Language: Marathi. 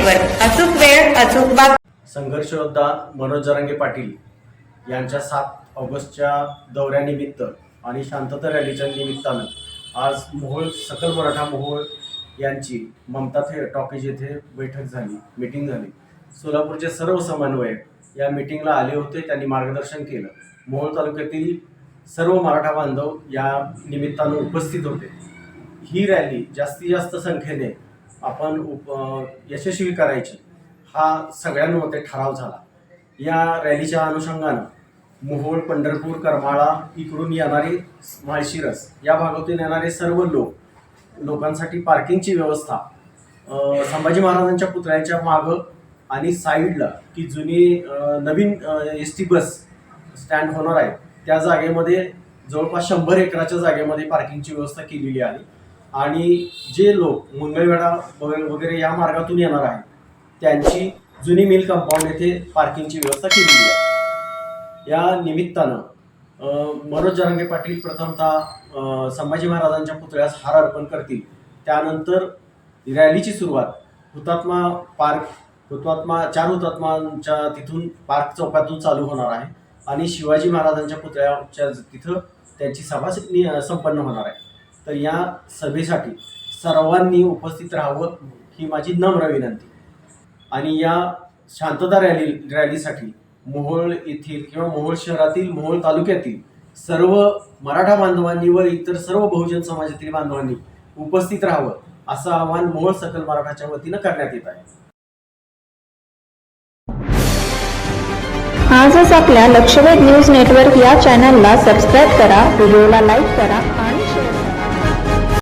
अचूक बात संघर्ष योद्धा मनोज जरांगे पाटील यांच्या सात ऑगस्टच्या दौऱ्यानिमित्त आणि शांतता रॅलीच्या निमित्तानं आज मोहोळ सकल मराठा मोहोळ यांची ममता थे टॉकीज येथे बैठक झाली मीटिंग झाली. सोलापूरचे सर्व समन्वयक या मीटिंगला आले होते त्यांनी मार्गदर्शन केलं. मोहोळ तालुक्यातील सर्व मराठा बांधव या निमित्तानं उपस्थित होते. ही रॅली जास्तीत जास्त संख्येने आपण उप यशस्वी करायची. हा सगळ्यांमध्ये ठराव झाला. या रॅलीच्या अनुषंगानं मोहोळ पंढरपूर करमाळा इकडून येणारे माळशिरस या भागातून येणारे सर्व लोक लोकांसाठी पार्किंगची व्यवस्था संभाजी महाराजांच्या पुतळ्याच्या मागं आणि साईडला की जुनी नवीन एस टी बस स्टँड होणार आहे. त्या जागेमध्ये जवळपास शंभर एकराच्या जागेमध्ये पार्किंगची व्यवस्था केलेली आहे. आणि जे लोक मंगळवेढा वगैरे वगैरे या मार्गातून येणार आहेत त्यांची जुनी मिल कंपाऊंड येथे पार्किंगची व्यवस्था केलेली आहे. या निमित्तानं मनोज जरांगे पाटील प्रथमतः संभाजी महाराजांच्या पुतळ्यास हार अर्पण करतील. त्यानंतर रॅलीची सुरुवात हुतात्मा पार्क हुतात्मा चार हुतात्मांच्या तिथून पार्क चौकातून चालू होणार आहे आणि शिवाजी महाराजांच्या पुतळ्याच्या तिथं त्यांची सभा संपन्न होणार आहे. तर या सभेसाठी सर्वांनी उपस्थित राहावं ही माझी नम्र विनंती. आणि या शांतता रॅली रॅलीसाठी मोहोळ येथील किंवा मोहोळ शहरातील मोहोळ तालुक्यातील सर्व मराठा बांधवांनी व इतर सर्व बहुजन समाजातील बांधवांनी उपस्थित राहावं असं आवाहन मोहोळ सकल मराठाच्या वतीनं करण्यात येत आहे. आजच आपल्या लक्षवेध न्यूज नेटवर्क या चॅनलला सबस्क्राईब करा व्हिडिओला लाईक करा.